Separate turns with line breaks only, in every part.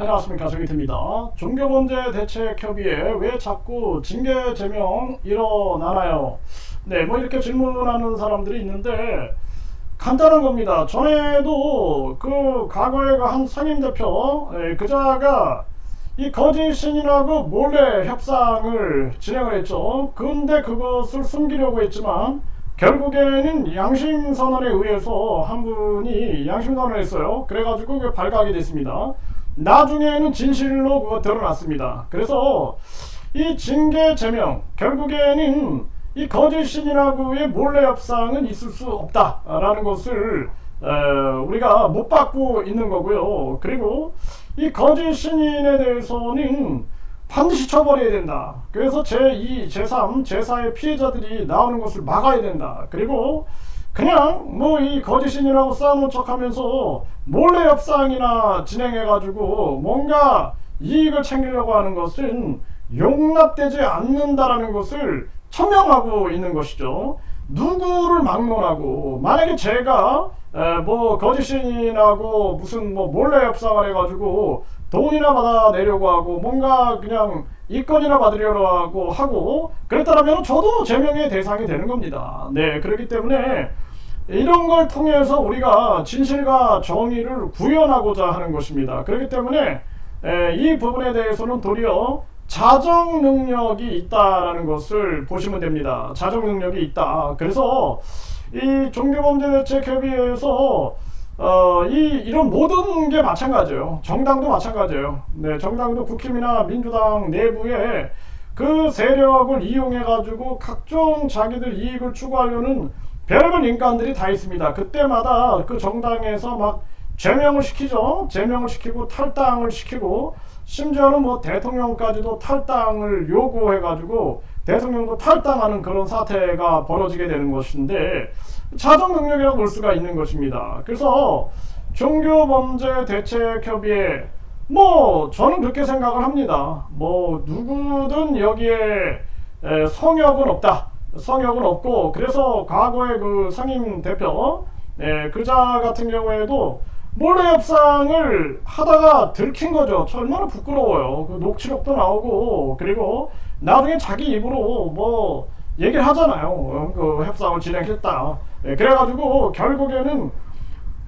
안녕하십니까 정희태입니다. 종교범죄대책협의회 왜 자꾸 징계 제명 일어나나요? 네, 뭐 이렇게 질문하는 사람들이 있는데 간단한 겁니다. 전에도 그 과거에 그한 상임 대표 예, 그자가 이 거짓 신인하고 몰래 협상을 진행을 했죠. 근데 그것을 숨기려고 했지만 결국에는 양심 선언에 의해서 한 분이 양심 선언을 했어요. 그래가지고 발각이 됐습니다. 나중에는 진실로 그거 드러났습니다. 그래서 이 징계 제명 결국에는 이 거짓 신이라고의 몰래 협상은 있을 수 없다라는 것을 에, 우리가 못 받고 있는 거고요. 그리고 이 거짓 신인에 대해서는 반드시 처벌해야 된다. 그래서 제2, 제3, 제4의 피해자들이 나오는 것을 막아야 된다. 그리고 그냥 뭐 이 거짓신이라고 쌓아놓은 척하면서 몰래 협상이나 진행해가지고 뭔가 이익을 챙기려고 하는 것은 용납되지 않는다라는 것을 천명하고 있는 것이죠. 누구를 막론하고 만약에 제가 에, 뭐 거짓신이라고 무슨 뭐 몰래 협상을 해가지고 돈이나 받아 내려고 하고 뭔가 그냥 이권이나 받으려고 하고 그랬다면 저도 제명의 대상이 되는 겁니다. 네 그렇기 때문에 이런 걸 통해서 우리가 진실과 정의를 구현하고자 하는 것입니다. 그렇기 때문에 에, 이 부분에 대해서는 도리어 자정 능력이 있다라는 것을 보시면 됩니다. 자정 능력이 있다. 그래서 이 종교범죄 대책협의회에서 어, 이, 이런 모든 게 마찬가지예요. 정당도 마찬가지예요. 네, 정당도 국힘이나 민주당 내부에 그 세력을 이용해가지고 각종 자기들 이익을 추구하려는 별의별 인간들이 다 있습니다. 그때마다 그 정당에서 막 제명을 시키죠. 제명을 시키고 탈당을 시키고 심지어는 뭐 대통령까지도 탈당을 요구해가지고 대통령도 탈당하는 그런 사태가 벌어지게 되는 것인데 자정 능력이라고 볼 수가 있는 것입니다. 그래서 종교 범죄 대책 협의회 뭐 저는 그렇게 생각을 합니다. 뭐 누구든 여기에 에, 성역은 없다. 성역은 없고 그래서 과거에 그 상임 대표 에, 그자 같은 경우에도 몰래 협상을 하다가 들킨 거죠. 저 얼마나 부끄러워요. 그 녹취록도 나오고 그리고 나중에 자기 입으로 뭐 얘기를 하잖아요. 어, 그 협상을 진행했다. 예, 그래가지고 결국에는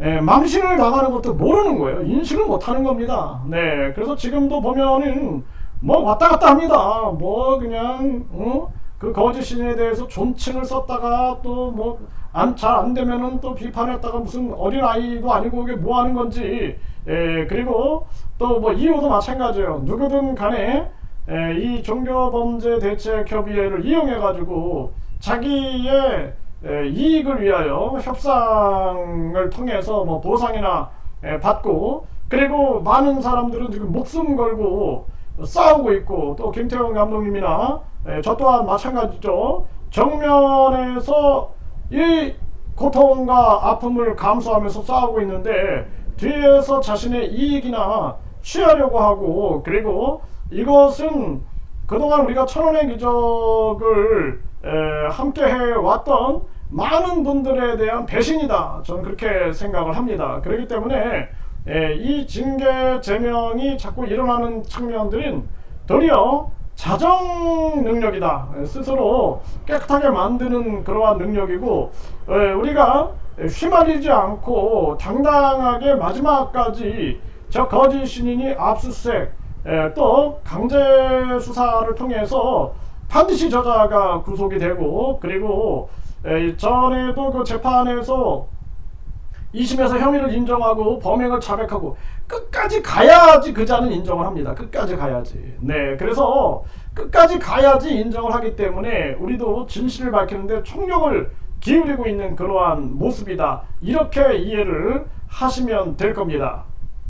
예, 망신을 당하는 것도 모르는 거예요. 인식을 못하는 겁니다. 네, 그래서 지금도 보면은 뭐 왔다 갔다 합니다. 뭐 그냥 어? 그 거짓 신에 대해서 존칭을 썼다가 또 뭐 안 잘 안 되면은 또 비판했다가 무슨 어린 아이도 아니고 이게 뭐 하는 건지 예, 그리고 또 뭐 이유도 마찬가지예요. 누구든 간에 예, 이 종교범죄 대책협의회를 이용해 가지고 자기의 예, 이익을 위하여 협상을 통해서 뭐 보상이나 예, 받고 그리고 많은 사람들은 지금 목숨 걸고 싸우고 있고 또 김태형 감독님이나 예, 저 또한 마찬가지죠. 정면에서 이 고통과 아픔을 감수하면서 싸우고 있는데 뒤에서 자신의 이익이나 취하려고 하고 그리고 이것은 그동안 우리가 천원의 기적을 에, 함께 해왔던 많은 분들에 대한 배신이다. 저는 그렇게 생각을 합니다. 그렇기 때문에 에, 이 징계 제명이 자꾸 일어나는 측면들은 도리어 자정 능력이다. 에, 스스로 깨끗하게 만드는 그러한 능력이고 에, 우리가 휘말리지 않고 당당하게 마지막까지 저 거짓 신인이 압수수색 에, 또 강제 수사를 통해서 반드시 저자가 구속이 되고 그리고 에, 전에도 그 재판에서 2심에서 혐의를 인정하고 범행을 자백하고 끝까지 가야지 그자는 인정을 합니다. 끝까지 가야지. 네, 그래서 끝까지 가야지 인정을 하기 때문에 우리도 진실을 밝히는데 총력을 기울이고 있는 그러한 모습이다. 이렇게 이해를 하시면 될 겁니다.